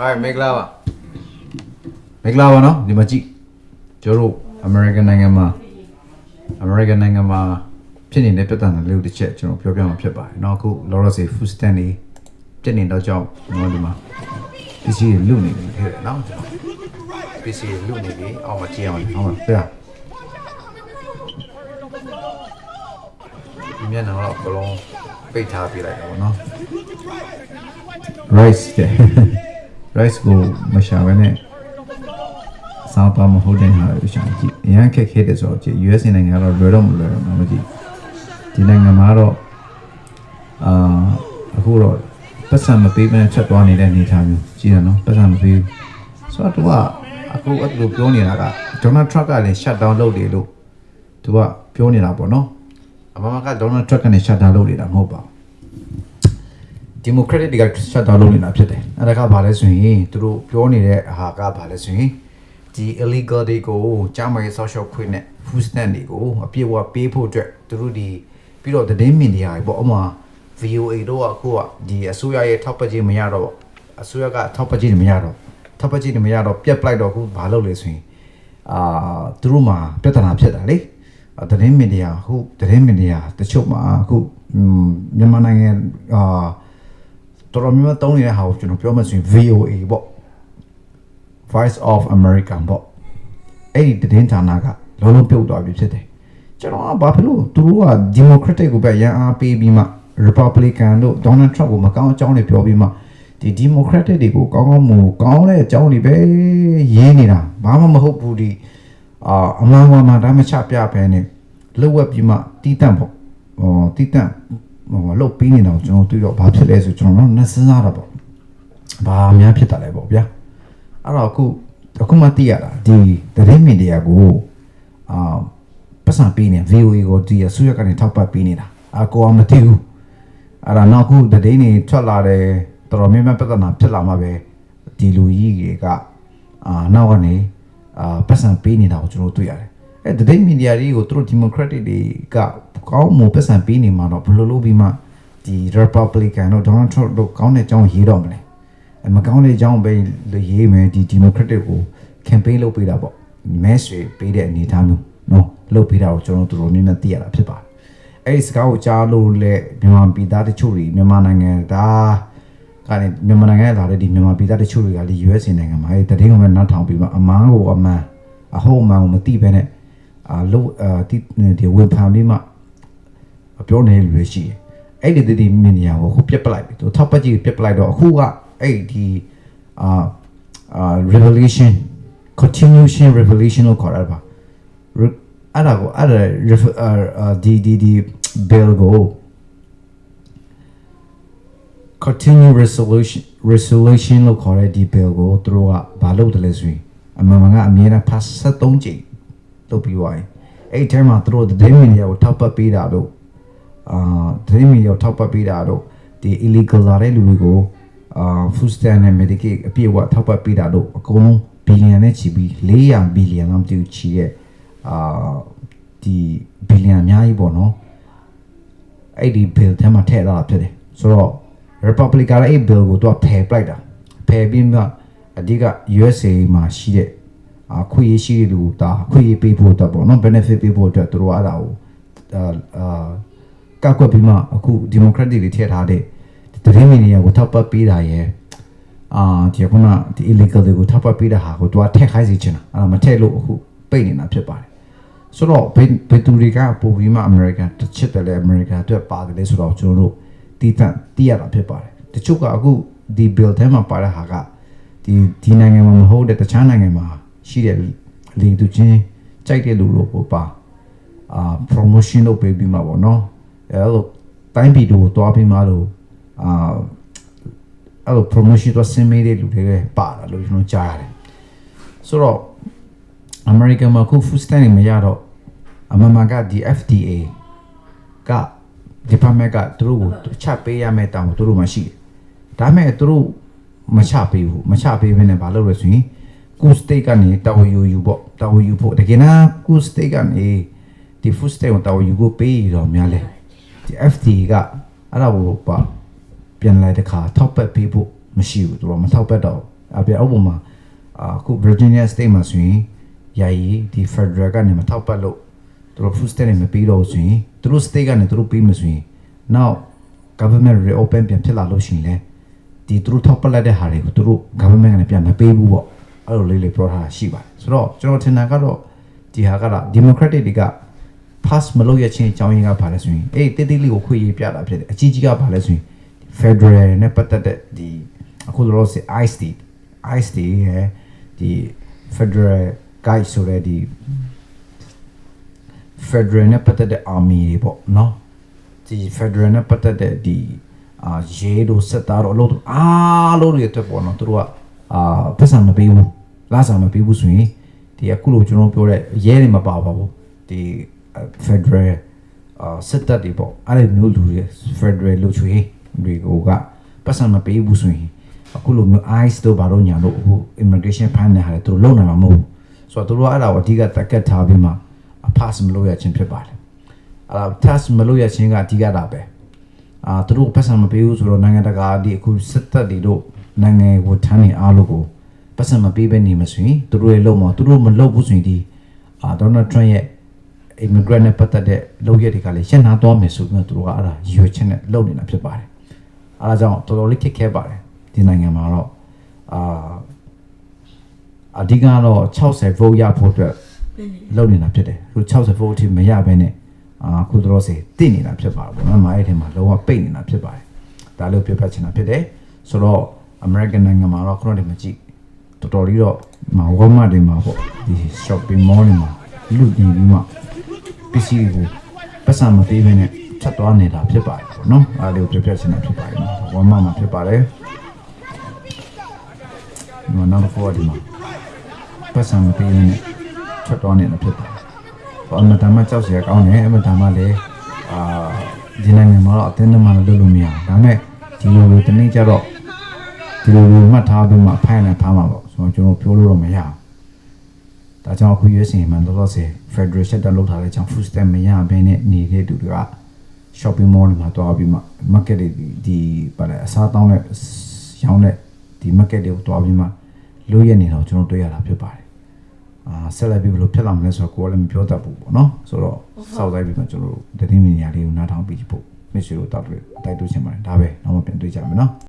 အားမင်္ဂလာပါမင်္ဂလာပါနော်ဒီမှာကြည့်ကျတို့ American နိုင်ငံမှာ American နိုင်ငံမှာဖြစ်နေတဲ့ပြဿနာလေးတို့တစ်ချက်ကျွန်တော်ပြောပြမှာဖြစ်ပါတယ်နော်အခု Lawrence Food Stand နေပြနေတော့ကြောင့်ကျွန်တော်ဒီမှာပစ္စည်းတွေလုနေနေခဲ့တယ်နော်ကျွန်တော်ပစ္စည်းတွေလုနေပြီးအောင်မကြည့်အောင်ဟုတ်လားဖေးဒီမျက်နှာတော့ကလုံးပိတ်ထားပြလိုက်တာပေါ့နော် rice တဲ့ rice ကိုမရှာဘဲနဲ့စားပါမဟုတ်တဲ့ဟာကိုရှာကြည့်အရင်ခက်ခဲတယ်ဆိုတော့ကြည့် US နိုင်ငံကတော့လွယ်တော့မလွယ်တော့ဘူးမကြည့်ဒီနိုင်ငံမှာတော့အာအခုတော့ပတ်စံမပေးဘဲနဲ့ချက်သွားနေတဲ့အနေအထားမျိုးကြည့်ရနော်ပတ်စံမပေးဘူးဆိုတော့သူကအခုအဲ့လိုပြောနေတာက Donald Trump ကလည်း shut down လုပ်တယ်လို့သူကပြောနေတာပေါ့နော်အမမက Donald Trump ကနေ shut down လုပ်နေတာမဟုတ်ပါဘူး democratic တွေက shut down လုပ်နေတာဖြစ်တယ်အဲ့ဒါကဘာလဲဆိုရင်သူတို့ပြောနေတဲ့အဟာကဘာလဲဆိုရင်ဒီ illegal တွေကိုကြားမရေးဆောက်ရှောက်ခွင့်နဲ့ food stand တွေကိုအပြည့်အဝပေးဖို့အတွက်သူတို့ဒီပြီးတော့သတင်းမီဒီယာတွေပေါ့အမှ VOA တို့ကအခုကဒီအစိုးရရဲ့ထောက်ပံ့ကြေးမရတော့ပေါ့အစိုးရကထောက်ပံ့ကြေးတွေမရတော့ထောက်ပံ့ကြေးတွေမရတော့ပြက်ပလိုက်တော့အခုဘာလုပ်လဲဆိုရင်အာသူတို့မှာပြဿနာဖြစ်တာလေအာသတင်းမီဒီယာအခုသတင်းမီဒီယာတချို့မှာအခုอืมမြန်မာနိုင်ငံအာ တော်တော်များများတုံးနေတဲ့ဟာကိုကျွန်တော်ပြောမှဆိုရင် VOA ပေါ့ Voice of America ပေါ့အဲ့ဒီသတင်းဌာနကလုံးလုံးပြုတ်သွားပြီဖြစ်တယ်ကျွန်တော်ကဘာဖြစ်လို့သူတို့က Democratic ကိုပဲရန်အားပေးပြီးမှ Republican တို့ Donald Trump ကိုမကောင်းအကြောင်းတွေပြောပြီးမှဒီ Democratic တွေကိုကောင်းကောင်းမူကောင်းတဲ့အကြောင်းတွေပဲရေးနေတာဘာမှမဟုတ်ဘူးဒီအာအမှန်မှန်မှန်တိုင်းမချပြဘဲနဲ့လှုပ်ဝက်ပြီးမှတီးတန့်ပေါ့ဟောတီးတန့် ဟိုလှုပ်ပြီးနေတာကိုကျွန်တော်တွေ့တော့ဘာဖြစ်လဲဆိုကျွန်တော်တော့နှစဉ်းစားတာပေါ့ဘာများဖြစ်တာလဲပေါ့ဗျာအဲ့တော့အခုအခုမှသိရတာဒီသတင်းမီဒီယာကိုအာပတ်စံပေးနေ VOA ကိုဒီအစိုးရကနေထောက်ပတ်ပေးနေတာအကောမသိဘူးအဲ့ဒါနောက်ခုသတင်းတွေထွက်လာတယ်တော်တော်များများပြဿနာဖြစ်လာမှပဲဒီလူကြီးတွေကအာနောက်ကနေအာပတ်စံပေးနေတာကိုကျွန်တော်တွေ့ရတယ် အဲ့သတင်းမီဒီယာတွေကိုသူတို့ democratic တွေကကောင်းမှုပတ်စံပေးနေမှာတော့ဘယ်လိုလုပ်ပြီးမှဒီ republican တို့ donald trump တို့ကောင်းတဲ့အကြောင်းရေးတော့မလဲအဲ့မကောင်းတဲ့အကြောင်းပဲရေးမယ်ဒီ democratic ကို campaign လုပ်ပေးတာပေါ့ mass တွေပေးတဲ့အနေအထားမျိုးနော်လုပ်ပေးတာကိုကျွန်တော်တို့တော်တော်များများသိရတာဖြစ်ပါတယ်အဲ့ဒီစကားကိုကြားလို့လေမြန်မာပြည်သားတချို့တွေမြန်မာနိုင်ငံဒါကနေမြန်မာနိုင်ငံလာတဲ့ဒီမြန်မာပြည်သားတချို့တွေကလေ USA နိုင်ငံမှာအဲ့တတိယကမှနောက်ထောင်ပြီးမှအမားကိုအမှန်အဟုတ်အမှန်ကိုမသိဘဲနဲ့ အာလို့အာဒီဒီဝေဖန်ပြီးမှပြောနေလူတွေရှိတယ်အဲ့ဒီတတိမင်းညာကိုအခုပြက်ပလိုက်ပြီသူထောက်ပတ်ကြီးပြက်ပလိုက်တော့အခုကအဲ့ဒီအာအာ revelation continuation revelation လို့ခေါ်ရတာပါ Re- အဲ့ဒါကိုအဲ့ဒါ ref- အာအာဒီဒီဒီ bill ကို continue resolution resolution လို့ခေါ်တဲ့ဒီ bill ကိုသူတို့ကဘာလုပ်တယ်လဲဆိုရင်အမှန်မှန်ကအမြဲတမ်း pass 73ကြိမ် လုပ်ပြီးသွားရင်အဲ့ဒီထဲမှာသူတို့သတင်းမီဒီယာကိုထောက်ပတ်ပေးတာတို့အာသတင်းမီဒီယာကိုထောက်ပတ်ပေးတာတို့ဒီ illegal လာတဲ့လူတွေကိုအာ food stamp နဲ့ Medicaid အပြည့်အဝထောက်ပတ်ပေးတာတို့အကုန်လုံးဘီလီယံနဲ့ချီပြီး400ဘီလီယံလောက်တူချီရဲ့အာဒီဘီလီယံအများကြီးပေါ့နော်အဲ့ဒီ bill ထဲမှာထည့်ထားတာဖြစ်တယ်ဆိုတော့ Republic ကလည်းအဲ့ bill ကိုသူကဖယ်ပလိုက်တာဖယ်ပြီးမှအဓိက USA မှာရှိတဲ့ အခုရေးရှိတဲ့လူဒါအခုရေးပေးဖို့အတွက်ပေါ့နော် benefit ပေးဖို့အတွက်သူတို့ကအဲ့ဒါကိုအာအာကောက်ကွက်ပြီးမှအခု democratic တွေထည့်ထားတဲ့သတင်းမီဒီယာကိုထောက်ပတ်ပေးတာရဲ့အာဒီခုနဒီ illegal တွေကိုထောက်ပတ်ပေးတာဟာကိုသူကထည့်ခိုင်းစီချင်တာအဲ့ဒါမထည့်လို့အခုပိတ်နေတာဖြစ်ပါတယ်ဆိုတော့ဘယ်ဘယ်သူတွေကပို့ပြီးမှ American တစ်ချစ်တယ်လေ American အတွက်ပါတယ်လေဆိုတော့ကျွန်တော်တို့တီးတန့်တီးရတာဖြစ်ပါတယ်တချို့ကအခုဒီ bill ထဲမှာပါတဲ့ဟာကဒီဒီနိုင်ငံမှာမဟုတ်တဲ့တခြားနိုင်ငံမှာ ရှိတဲ့လေသူချင်းကြိုက်တဲ့လူလို့ပို့ပါအာ promotion လုပ်ပေးပြီးမှပေါ့နော်အဲလိုတိုင်းပြည်တို့တွားပြီးမှလို့အာအဲ့လို promotion တော့ဆင်းမေးတဲ့လူတွေပဲပါတာလို့ကျွန်တော်ကြားရတယ်ဆိုတော့ American မှာခု food stamp တွေမရတော့အမမကဒီ FDA က department ကသူတို့ကိုချပေးရမယ့်တောင်းသူတို့မှရှိတယ်။ဒါပေမဲ့သူတို့မချပေးဘူးမချပေးဘဲနဲ့ဘာလုပ်လဲဆိုရင် ကု state ကနေတာဝန်ယူယူပေါ့တာဝန်ယူဖို့တကယ်နာကု state ကနေဒီ food stamp ကိုတာဝန်ယူဖို့ပေးရတော့များလဲဒီ FDA ကအဲ့ဒါကိုပါပြန်လိုက်တဲ့ခါထောက်ပတ်ပေးဖို့မရှိဘူးသူတို့မထောက်ပတ်တော့ဘူးအပြဥပမာအခု Virginia State မှာဆိုရင်ယာယီဒီ Federal ကနေမထောက်ပတ်လို့သူတို့ food stamp တွေမပေးတော့ဘူးဆိုရင်သူတို့ state ကနေသူတို့ပေးမဆိုရင် now government reopen ပြန်ဖြစ်လာလို့ရှိရင်လေဒီသူတို့ထောက်ပတ်လိုက်တဲ့ဟာတွေကိုသူတို့ government ကနေပြန်မပေးဘူးပေါ့ အဲ့လိုလေးလေးပြောထားတာရှိပါတယ်ဆိုတော့ကျွန်တော်ထင်တာကတော့ဒီဟာကတော့ democratic တွေက pass မလုပ်ရချင်းအကြောင်းရင်းကဘာလဲဆိုရင်အေးတိတိလေးကိုခွေရေးပြတာဖြစ်တယ်အကြီးကြီးကဘာလဲဆိုရင် federal နဲ့ပတ်သက်တဲ့ဒီအခုလောလောဆယ် ice တီ ice တီရဲ့ဒီ federal guide ဆိုတဲ့ဒီ federal နဲ့ပတ်သက်တဲ့ army တွေပေါ့နော်ဒီ federal နဲ့ပတ်သက်တဲ့ဒီအာရဲတို့စစ်သားတို့အလို့အားလုံးတွေအတွက်ပေါ့နော်သူတို့က အာပတ်စံမပေးဘူးလာစာမပေးဘူးဆိုရင်ဒီအခုလိုကျွန်တော်ပြောတဲ့ရဲတွေမပါပါဘူးဒီ federal အာစစ်တပ်တွေပေါ့အဲ့ဒီမျိုးလူတွေ federal လို့ချွေတွေကိုကပတ်စံမပေးဘူးဆိုရင်အခုလိုမျိုး ice တို့ဘာလို့ညာလို့ဟို immigration ဖမ်းနေဟာလေသူတို့လုံနိုင်မှာမဟုတ်ဘူးဆိုတော့သူတို့ကအဲ့ဒါကိုအဓိကတက်ကတ်ထားပြီးမှ pass မလုပ်ရခြင်းဖြစ်ပါတယ်အဲ့ဒါ pass မလုပ်ရခြင်းကအဓိကတာပဲအာသူတို့ပတ်စံမပေးဘူးဆိုတော့နိုင်ငံတကာဒီအခုစစ်တပ်တွေတို့ နိုင်ငံကိုထမ်းနေအားလို့ကိုပတ်စံမပေးဘဲနေမှာဆိုရင်သူတို့ရဲ့လုံမှာသူတို့မလုပ်ဘူးဆိုရင်ဒီအာဒေါနယ်ထရန့်ရဲ့ immigrant နဲ့ပတ်သက်တဲ့လုပ်ရက်တွေကလည်းရှင်းနာသွားမယ်ဆိုပြီးတော့သူတို့ကအဲ့ဒါရွေချက်နဲ့လုပ်နေတာဖြစ်ပါတယ်။အားဒါကြောင့်တော်တော်လေးခက်ခဲပါတယ်ဒီနိုင်ငံမှာတော့အာအဓိကတော့60 vote ရဖို့အတွက်လုပ်နေတာဖြစ်တယ်။သူ60 vote အထိမရဘဲနဲ့အာအခုတော်စေတည်နေတာဖြစ်ပါတယ်ပေါ့နော်။မအဲ့ဒီမှာလုံးဝပိတ်နေတာဖြစ်ပါတယ်။ဒါလို့ပြပြချင်တာဖြစ်တယ်။ဆိုတော့ American နိုင်ငံမှာတော့ခရိုနီမကြည့်တော်တော်လေးတော့မ Walmart တွေမှာပေါ့ဒီ shopping mall တွေမှာလူနေပြီးမှပစ္စည်းကိုပတ်စံမပေးဘဲနဲ့ချက်သွားနေတာဖြစ်ပါတယ်ပေါ့နော်အားလေးကိုပြပြချင်တာဖြစ်ပါတယ်ဝမ်းမမှာဖြစ်ပါတယ်ဒီမှာနောက်တစ်ခုကဒီမှာပတ်စံမပေးဘဲနဲ့ချက်သွားနေတာဖြစ်ပါတယ်ဘာမှတမ်းမကြောက်စရာကောင်းတယ်အမှတမ်းမလည်းအာဒီနိုင်ငံမှာတော့အတင်းအမှန်လုပ်လို့မရဘူးဒါပေမဲ့ဒီလိုလိုတနေ့ကျတော့ ဒီလိုလိုမှတ်ထားပြီးမှဖိုင်နဲ့ထားမှာပေါ့ဆိုတော့ကျွန်တော်ပြောလို့တော့မရဘူးဒါကြောင့်အခုရွေးစင်မှန်တော့ဆယ် Federal Shutdown လုပ်ထားတဲ့ကြောင့် food stamp မရဘဲနဲ့နေတဲ့သူတွေက shopping mall တွေမှာတွားပြီးမှ market တွေဒီဒီပါလေအစားတောင်းတဲ့ရောင်းတဲ့ဒီ market တွေကိုတွားပြီးမှလို့ရနေတော့ကျွန်တော်တွေ့ရတာဖြစ်ပါတယ်အာဆက်လက်ပြီးဘယ်လိုဖြစ်လာမလဲဆိုတော့ကိုယ်ကလည်းမပြောတတ်ဘူးပေါ့နော်ဆိုတော့စောက်တိုင်းပြီးမှကျွန်တော်တို့တတိမီနီယာလေးကိုနားထောင်ပြီးဖို့မရှိလို့တောက်တွေ့တိုက်တွေ့ချင်ပါတယ်ဒါပဲနောက်မှပြန်တွေ့ကြမယ်နော်